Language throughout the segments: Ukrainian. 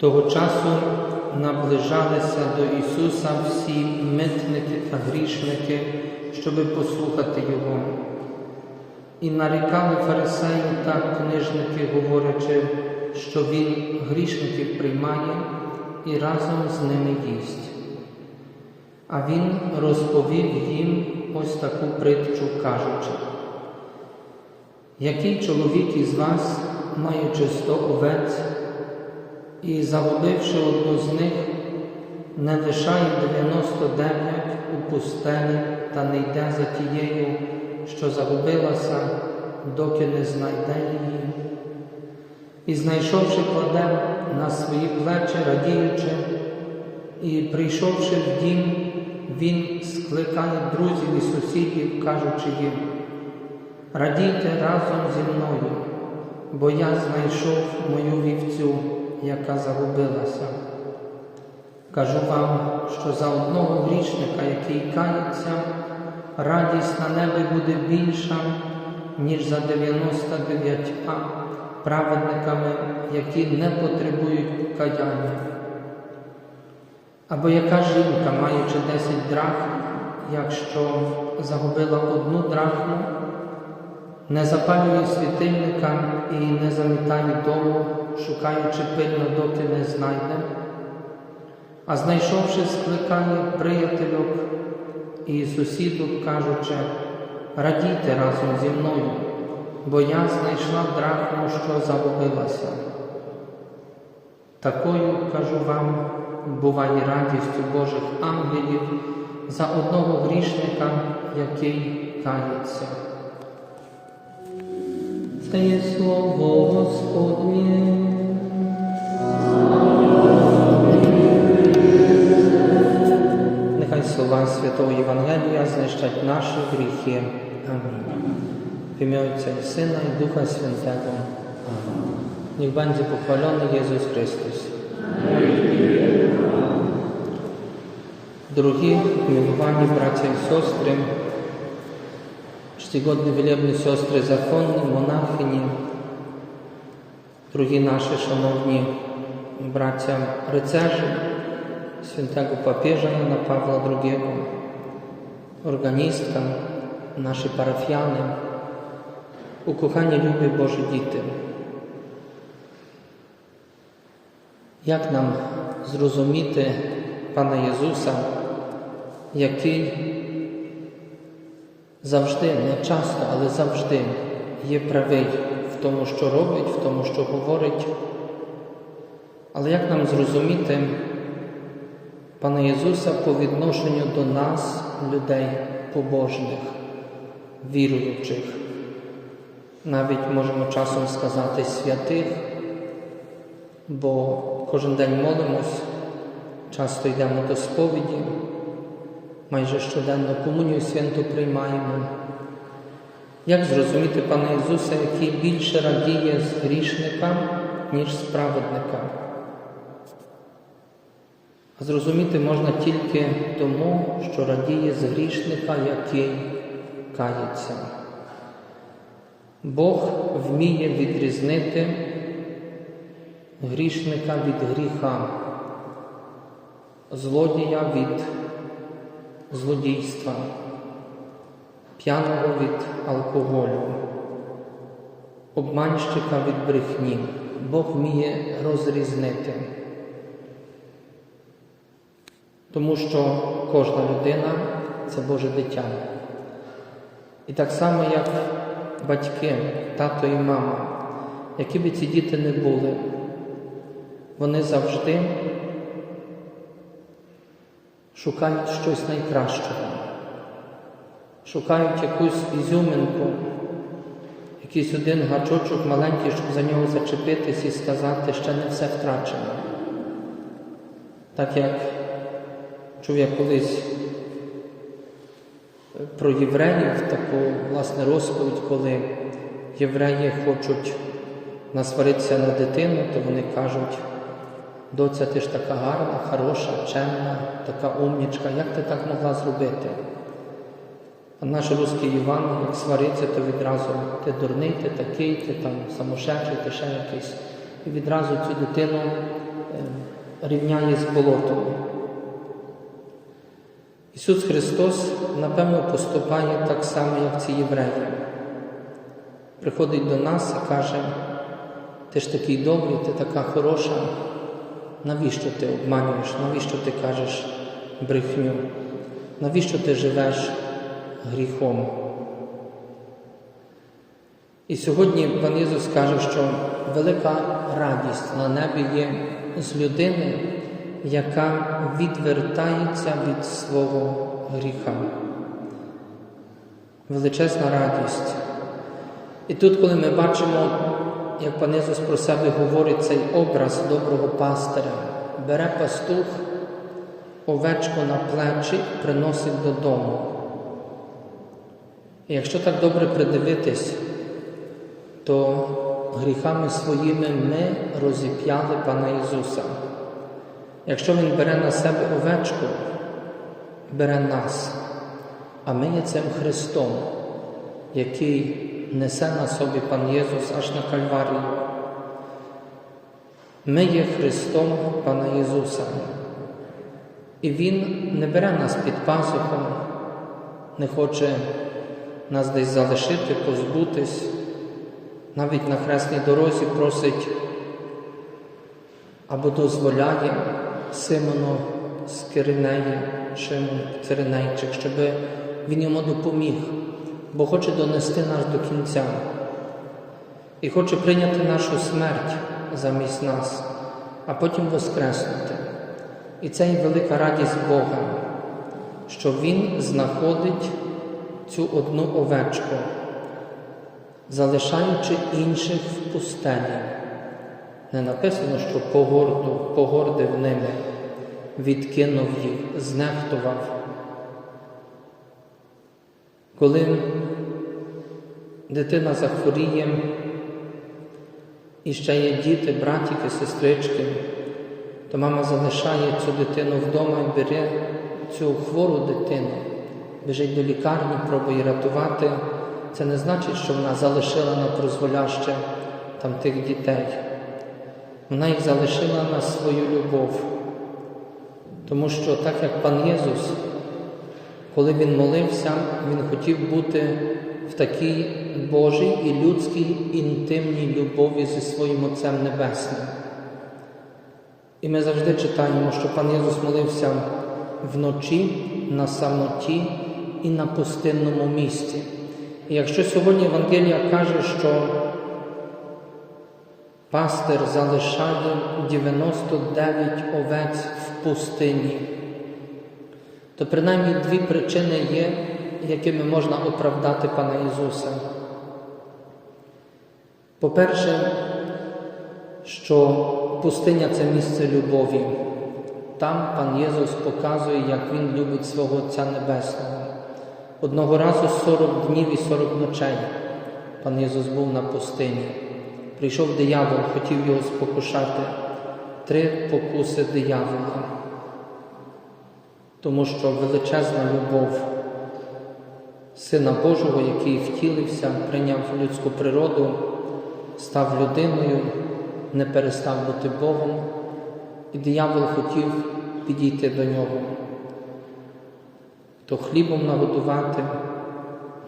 Того часу наближалися до Ісуса всі митники та грішники, щоби послухати Його. І нарікали фарисеї та книжники, говорячи, що Він грішників приймає і разом з ними їсть. А Він розповів їм ось таку притчу, кажучи, який чоловік із вас, маючи сто овець, і загубивши одну з них, не лишає 99 у пустелі та не йде за тією, що загубилася, доки не знайде її. І, знайшовши, кладе на свої плечі, радіючи, і, прийшовши в дім, він скликає друзів і сусідів, кажучи їм, радійте разом зі мною, бо я знайшов мою вівцю, яка загубилася. Кажу вам, що за одного грішника, який кається, радість на небі буде більша, ніж за 99 праведниками, які не потребують каяння. Або яка жінка, маючи 10 драхм, якщо загубила одну драхму, не запалює світильника і не замітає дому, шукаючи пильно, доки не знайде, а знайшовши, скликає приятельок і сусідок, кажучи, радійте разом зі мною, бо я знайшла драхму, що загубилася. Такою, кажу вам, буває радість у Божих ангелів за одного грішника, який кається. Це є слово Господнє. Нехай слова Святого Євангелія знищать наші гріхи. Амінь. В ім'я Отця і Сина і Духа Святого. Амінь. Niech będzie pochwalony Jezus Chrystus. Дорогі милувані браття і сестри, czcigodne wielebne siostry zakonne, монахині, дорогі наші шановні браття рицежі, святого папіжа Яна Павла II, органістка, наші парафіяни, укохані любі Божі діти. Як нам зрозуміти Пана Єсуса, який завжди, не часто, але завжди є правий в тому, що робить, в тому, що говорить. Але як нам зрозуміти Пана Єсуса по відношенню до нас, людей побожних, віруючих, навіть можемо часом сказати святих, бо кожен день молимось, часто йдемо до сповіді, майже щоденно комунію святу приймаємо. Як зрозуміти Пана Ісуса, який більше радіє з грішника, ніж з праведника? А зрозуміти можна тільки тому, що радіє з грішника, який кається. Бог вміє відрізнити грішника від гріха, злодія від злодійства, п'яного від алкоголю, обманщика від брехні. Бог вміє розрізнити. Тому що кожна людина це Боже дитя. І так само, як батьки, тато і мама, які би ці діти не були, вони завжди шукають щось найкращого, шукають якусь ізюминку, якийсь один гачочок маленький, щоб за нього зачепитись і сказати, що не все втрачено. Так як чув я колись про євреїв таку власне розповідь, коли євреї хочуть насваритися на дитину, то вони кажуть, доця, ти ж така гарна, хороша, чемна, така умнічка, як ти так могла зробити? А наш русський Іван, як свариться, то відразу ти дурний, ти такий, ти там самошедший, ти ще якийсь. І відразу цю дитину рівняє з болотом. Ісус Христос, напевно, поступає так само, як ці євреї. Приходить до нас і каже, ти ж такий добрий, ти така хороша, навіщо ти обманюєш, навіщо ти кажеш брехню, навіщо ти живеш гріхом? І сьогодні пан Ісус каже, що велика радість на небі є з людини, яка відвертається від свого гріха. Величезна радість. І тут, коли ми бачимо, як пан Ісус про себе говорить цей образ доброго пастиря, бере пастух, овечку на плечі приносить додому. І якщо так добре придивитись, то гріхами своїми ми розіп'яли Пана Ісуса. Якщо Він бере на себе овечку, бере нас, а ми є цим Христом, який несе на собі Пан Єсус аж на Кальварію. Ми є Христом Пана Ісуса. І Він не бере нас під пазухом, не хоче нас десь залишити, позбутись навіть на хресній дорозі просить або дозволяє Симону з Киринеї, Шимон Циринейчик, щоб він йому допоміг, бо хоче донести нас до кінця і хоче прийняти нашу смерть замість нас, а потім воскреснути. І це є велика радість Бога, що Він знаходить цю одну овечку залишаючи інших в пустелі. Не написано, що погорду, погордив ними, відкинув їх, знехтував. Коли дитина захворіє, і ще є діти, братики, сестрички, то мама залишає цю дитину вдома і бере цю хвору дитину, біжить до лікарні, пробує рятувати це не значить, що вона залишила на прозволяще там тих дітей. Вона їх залишила на свою любов. Тому що, так як пан Єсус, коли Він молився, Він хотів бути в такій Божій і людській інтимній любові зі своїм Отцем Небесним. І ми завжди читаємо, що пан Єсус молився вночі, на самоті і на пустинному місці. І якщо сьогодні Євангелія каже, що пастир залишає 99 овець в пустині, то принаймні дві причини є, якими можна оправдати Пана Ісуса. По-перше, що пустиня це місце любові. Там пан Єсус показує, як Він любить свого Отця Небесного. Одного разу 40 днів і 40 ночей пан Ісус був на пустині. Прийшов диявол, хотів його спокушати. Три покуси диявола, тому що величезна любов Сина Божого, який втілився, прийняв людську природу, став людиною, не перестав бути Богом, і диявол хотів підійти до нього то хлібом нагодувати,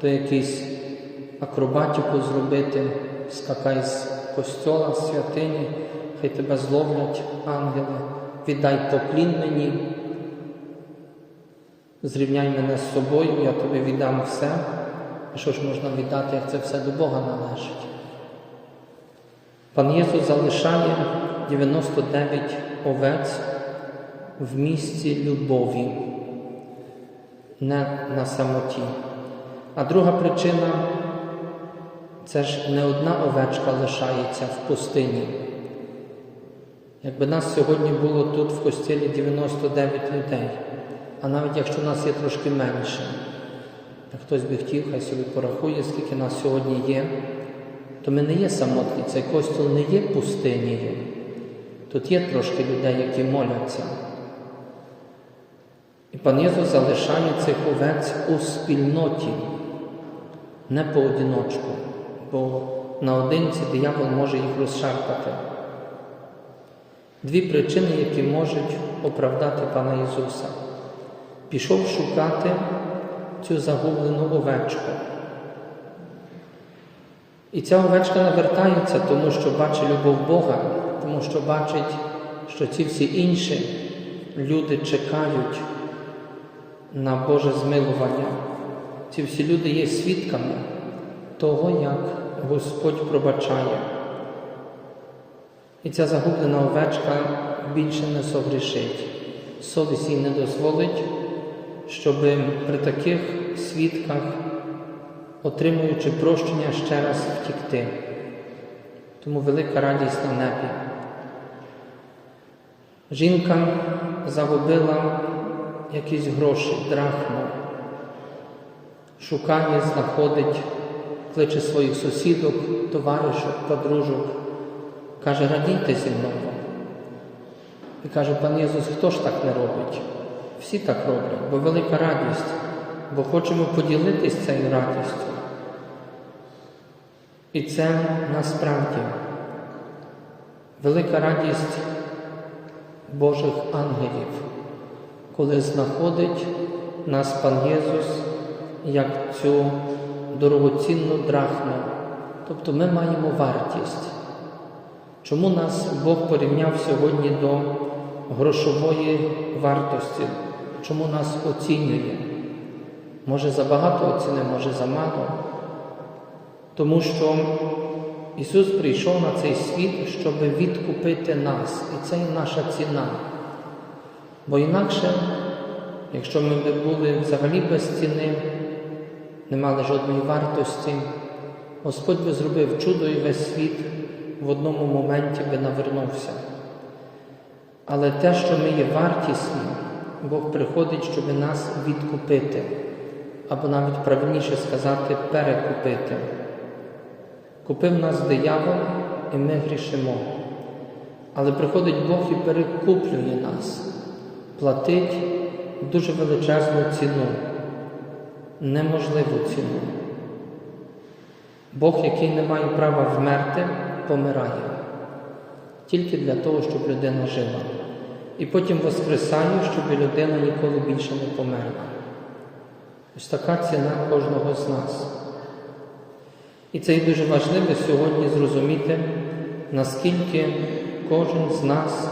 то якийсь акробатику зробити, скакай з костьола, святині, хай тебе зловлять ангели, віддай поклін мені, зрівняй мене з собою, я тобі віддам все. А що ж можна віддати, як це все до Бога належить? Пан Єсус залишає 99 овець в місці любові не на самоті. А друга причина це ж не одна овечка лишається в пустині. Якби нас сьогодні було тут в костілі 99 людей, а навіть якщо нас є трошки менше, хтось би хотів, хай собі порахує, скільки нас сьогодні є, то ми не є самотні, цей костіл не є пустинею. Тут є трошки людей, які моляться. І пан Єсус залишає цих овець у спільноті, не поодиночку, бо наодинці диявол може їх розшарпати. Дві причини, які можуть оправдати Пана Ісуса. Пішов шукати цю загублену овечку. І ця овечка навертається, тому що бачить любов Бога, тому що бачить, що ці всі інші люди чекають на Боже змилування. Ці всі люди є свідками того, як Господь пробачає. І ця загублена овечка більше не согрішить. Совість їй не дозволить, щоб при таких свідках, отримуючи прощення, ще раз втікти. Тому велика радість на небі. Жінка загубила якісь гроші, драхму, шукає, знаходить, кличе своїх сусідок, товаришок, подружок, каже, радійте зі мною. І каже, пан Єсус, хто ж так не робить? Всі так роблять, бо велика радість, бо хочемо поділитись цією радістю. І це насправді велика радість Божих ангелів, коли знаходить нас пан Єсус як цю дорогоцінну драхму. Тобто ми маємо вартість. Чому нас Бог порівняв сьогодні до грошової вартості? Чому нас оцінює? Може забагато оціни, може замало. Тому що Ісус прийшов на цей світ, щоб відкупити нас. І це є наша ціна. Бо інакше, якщо ми були взагалі без ціни, не мали жодної вартості, Господь би зробив чудо і весь світ в одному моменті би навернувся. Але те, що ми є вартісні, Бог приходить, щоб нас відкупити, або навіть правильніше сказати, перекупити. Купив нас диявол, і ми грішимо. Але приходить Бог і перекуплює нас, платить дуже величезну ціну, неможливу ціну. Бог, який не має права вмерти, помирає тільки для того, щоб людина жила. І потім воскресає, щоб людина ніколи більше не померла. Ось така ціна кожного з нас. І це і дуже важливо сьогодні зрозуміти, наскільки кожен з нас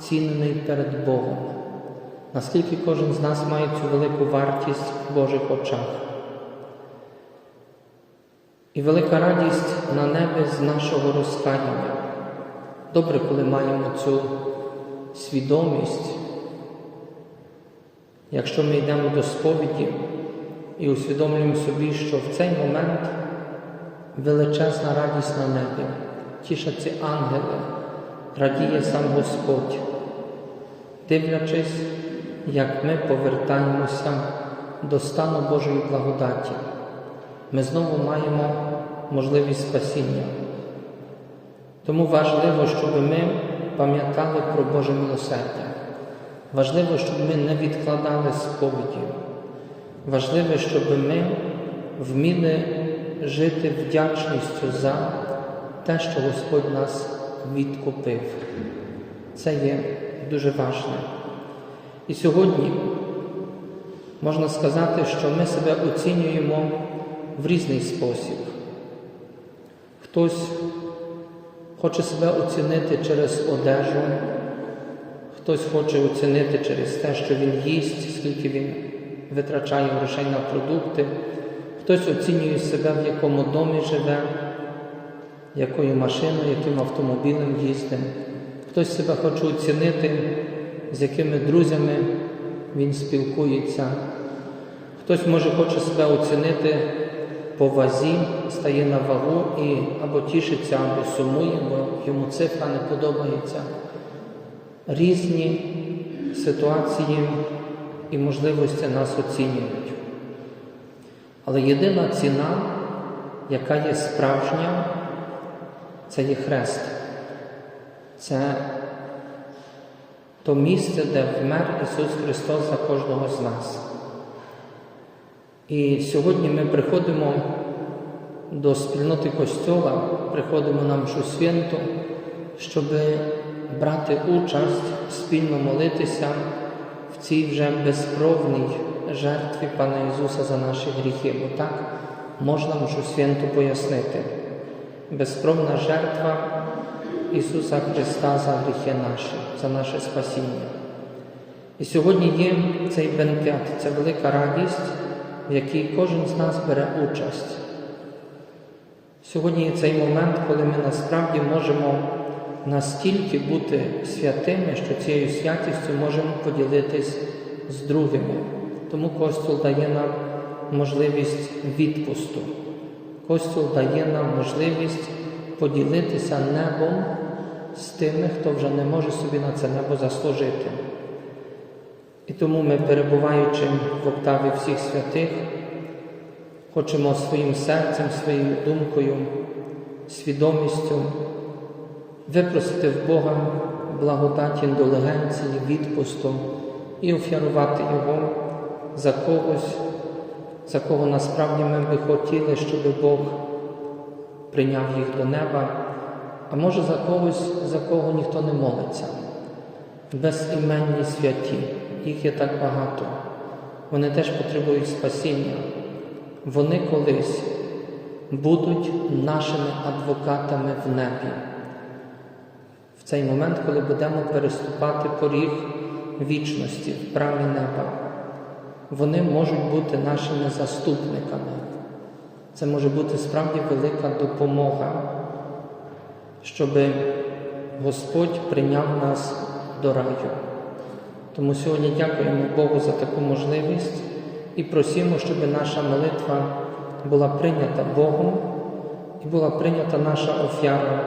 цінений перед Богом, наскільки кожен з нас має цю велику вартість в Божих очах. І велика радість на небі з нашого розкаяння. Добре, коли маємо цю свідомість, якщо ми йдемо до сповіді і усвідомлюємо собі, що в цей момент величезна радість на небі, тішаться ангели, радіє сам Господь, дивлячись, як ми повертаємося до стану Божої благодаті. Ми знову маємо можливість спасіння. Тому важливо, щоб ми пам'ятали про Боже милосердя. Важливо, щоб ми не відкладали сповіді. Важливо, щоб ми вміли жити вдячністю за те, що Господь нас відкупив. Це є дуже важливо. І сьогодні можна сказати, що ми себе оцінюємо в різний спосіб. Хтось хоче себе оцінити через одежу, хтось хоче оцінити через те, що він їсть, скільки він витрачає грошей на продукти, хтось оцінює себе, в якому домі живе, якою машиною, яким автомобілем їздить, хтось себе хоче оцінити, з якими друзями він спілкується, хтось може хоче себе оцінити по вазі, стає на вагу і або тішиться, або сумує, бо йому цифра не подобається. Різні ситуації і можливості нас оцінюють. Але єдина ціна, яка є справжня, це є хрест. Це то місце, де вмер Ісус Христос за кожного з нас. І сьогодні ми приходимо до спільноти Костьола, приходимо на мшу святу, щоб брати участь, спільно молитися в цій вже безкровній жертві Пана Ісуса за наші гріхи. Бо так можна мушу святу пояснити. Безкровна жертва Ісуса Христа за гріхи наші, за наше спасіння. І сьогодні є цей бенкет, ця велика радість, в якій кожен з нас бере участь. Сьогодні є цей момент, коли ми насправді можемо настільки бути святими, що цією святістю можемо поділитись з другими. Тому Костюл дає нам можливість відпусту. Костюл дає нам можливість поділитися небом з тими, хто вже не може собі на це небо заслужити. І тому ми, перебуваючи в октаві всіх святих, хочемо своїм серцем, своєю думкою, свідомістю випросити в Бога благодаті індулгенції, відпусту і офярувати Його за когось, за кого насправді ми би хотіли, щоб Бог прийняв їх до неба, а може за когось, за кого ніхто не молиться. Безіменні святі, їх є так багато. Вони теж потребують спасіння. Вони колись будуть нашими адвокатами в небі. В цей момент, коли будемо переступати поріг вічності в праві неба, вони можуть бути нашими заступниками. Це може бути справді велика допомога, щоб Господь прийняв нас до раю. Тому сьогодні дякуємо Богу за таку можливість і просимо, щоб наша молитва була прийнята Богом і була прийнята наша офяра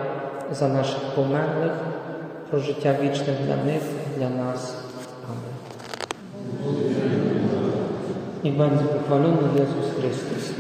за наших померлих, про життя вічне для них, і для нас. Амин. І będzie pochwalony Jezus Chrystus.